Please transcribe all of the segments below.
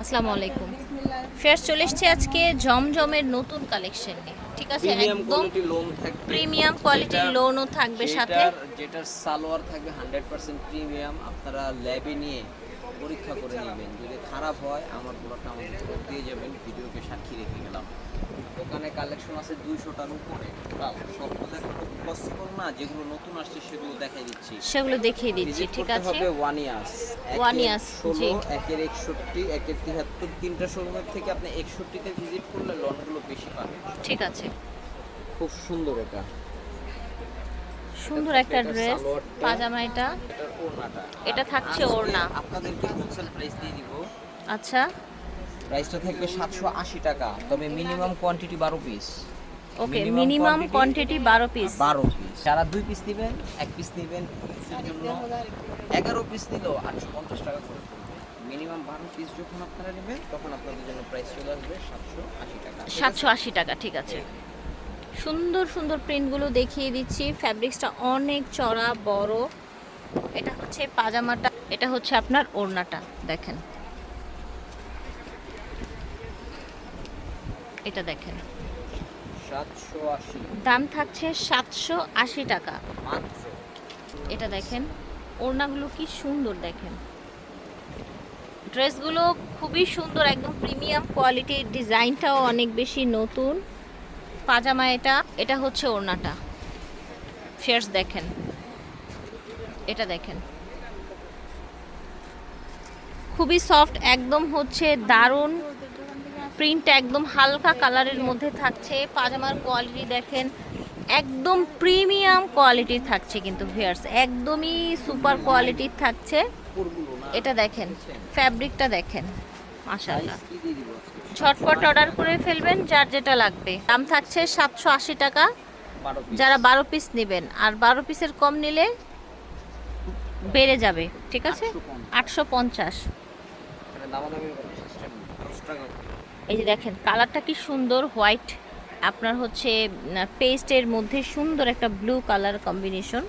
আসসালামু আলাইকুম। ফের চলে এসছে আজকে জমজমের নতুন কালেকশন নিয়ে। ঠিক আছে? একদম প্রিমিয়াম কোয়ালিটির লোনও থাকবে সাথে। যেটা যেটার সালোয়ার থাকবে হান্ড্রেড পার্সেন্ট প্রিমিয়াম আপনারা ল্যাবে নিয়ে পরীক্ষা করে নেবেন। যদি খারাপ হয় আমার প্রোডাক্ট আমাকে ফেরত দিয়ে যাবেন ভিডিওকে সাক্ষী রেখে গেলাম। দোকানে কালেকশন আছে দুইশোটার উপরে। দেখানো পসিবল না যেগুলো নতুন আসছে সেগুলো দেখাই দিচ্ছি। সেগুলো দেখিয়ে দিচ্ছি ঠিক আছে? হবে ওয়ান ইয়ার্স One years, জি। একের একষট্টি একের তিহাত্তর তিনটা শোরুমের থেকে আপনি একষট্টিতে ভিজিট করলে লোনগুলো বেশি পাবেন। ঠিক আছে। খুব সুন্দর এটা। সুন্দর একটা ড্রেস পাজামা এটা। এটা থাকছে ওড়না। আপনাদেরকে হোলসেল প্রাইস দিয়ে দিব। আচ্ছা। প্রাইসটা থাকবে সাতশো আশি টাকা তবে মিনিমাম কোয়ান্টিটি বারো পিস ওকে মিনিমাম কোয়ান্টিটি বারো পিস বারো পিস যারা দুই পিস নেবেন এক পিস নেবেন পিসের জন্য এগারো পিস নিলেও আটশো পঞ্চাশ টাকা করে মিনিমাম বারো পিস যখন আপনারা নেবেন তখন আপনাদের জন্য প্রাইস চলে আসবে সাতশো আশি টাকা। সাতশো আশি টাকা ঠিক আছে। সুন্দর সুন্দর প্রিন্টগুলো দেখিয়ে দিচ্ছি। ফ্যাব্রিক্সটা অনেক চড়া বড়। এটা হচ্ছে পাজামাটা এটা হচ্ছে আপনার ওড়নাটা দেখেন। এটা দেখেন। দাম থাকছে সাতশো আশি টাকা। এটা দেখেন ওড়নাগুলো কি সুন্দর দেখেন। ড্রেসগুলো খুবই সুন্দর একদম প্রিমিয়াম কোয়ালিটির ডিজাইনটাও অনেক বেশি নতুন। পাজামা এটা এটা হচ্ছে ওড়নাটা। ফেয়ার্স দেখেন। এটা দেখেন। খুবই সফট একদম হচ্ছে দারুণ। প্রিন্ট একদম হালকা কালারের মধ্যে থাকছে। পাজামার কোয়ালিটি দেখেন, একদম প্রিমিয়াম কোয়ালিটির থাকছে কিন্তু ভিয়ার্স একদমই সুপার কোয়ালিটির থাকছে। এটা দেখেন ফ্যাব্রিকটা দেখেন। আজকে? ঝটপট অর্ডার করে ফেলবেন যার যেটা লাগবে। দাম থাকছে সাতশো আশি টাকা। যারা বারো পিস নেবেন আর বারো পিসের কম নিলে বেড়ে যাবে ঠিক আছে? আটশো পঞ্চাশ। টাকা। এই যে দেখেন কালারটা কি সুন্দর হোয়াইট। আপনার হচ্ছে পেস্টের মধ্যে সুন্দর একটা ব্লু কালার কম্বিনেশন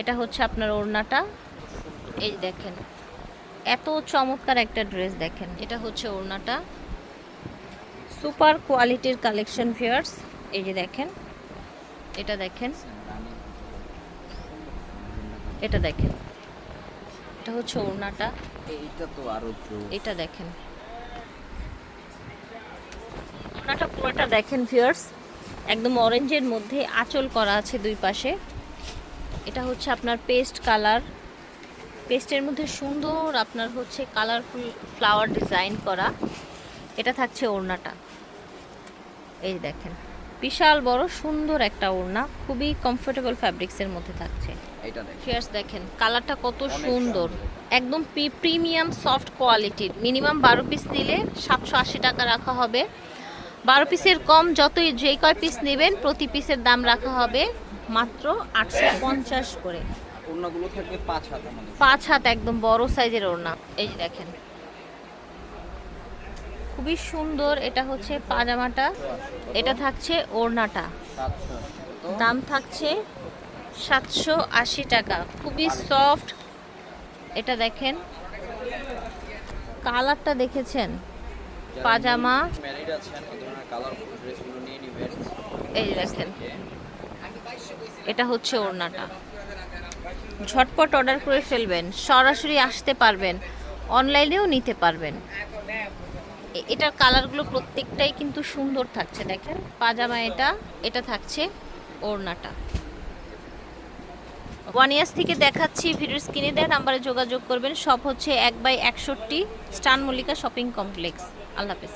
এটা হচ্ছে আপনার ওড়নাটা। এই দেখেন এত চমৎকার একটা ড্রেস দেখেন। এটা হচ্ছে ওড়নাটা। সুপার কোয়ালিটির কালেকশন ফিয়ার্স এই যে দেখেন। এটা দেখেন। এটা দেখেন। এটা হচ্ছে ওড়নাটা। এইটা তো আরও এটা দেখেন। ওনাটা পুরোটা দেখেন ভিউয়ার্স একদম অরেঞ্জের মধ্যে আঁচল করা আছে দুই পাশে। এটা হচ্ছে আপনার পেস্ট কালার। পেস্টের মধ্যে সুন্দর আপনার হচ্ছে কালারফুল ফ্লাওয়ার ডিজাইন করা। এটা থাকছে ওড়নাটা। এই দেখেন বিশাল বড় সুন্দর একটা ওড়না খুবই কমফোর্টেবল ফ্যাব্রিক্সের মধ্যে থাকছে। ফিয়ার্স দেখেন। কালারটা কত সুন্দর। সুন্দর। একদম প্রিমিয়াম সফট কোয়ালিটির মিনিমাম বারো পিস নিলে সাতশো আশি টাকা রাখা হবে। বারো পিসের কম যতই যে কয় পিস নেবেন প্রতি পিসের দাম রাখা হবে মাত্র আটশো পঞ্চাশ করে। ওড়নাগুলো থাকবে পাঁচ হাত আমাদের। পাঁচ হাত একদম বড় সাইজের ওড়না। এই যে দেখেন। খুবই সুন্দর এটা হচ্ছে পাজামাটা। এটা থাকছে ওড়নাটা। দাম থাকছে সাতশো আশি টাকা। খুবই সফট। এটা দেখেন। কালারটা দেখেছেন? পাজামা। এই দেখেন। এটা হচ্ছে ওড়নাটা। ঝটপট অর্ডার করে ফেলবেন, সরাসরি আসতে পারবেন, অনলাইনেও নিতে পারবেন। এটার কালারগুলো প্রত্যেকটাই কিন্তু সুন্দর থাকছে, দেখেন। পাজামা এটা এটা থাকছে ওড়নাটা। ওয়ান ইয়ার্স থেকে দেখাচ্ছি ভিডিও স্ক্রিনে দেওয়া নাম্বারে যোগাযোগ করবেন। সব হচ্ছে এক বাই একষট্টি, স্টান মল্লিকা শপিং কমপ্লেক্স। আল্লাহ হাফেজ।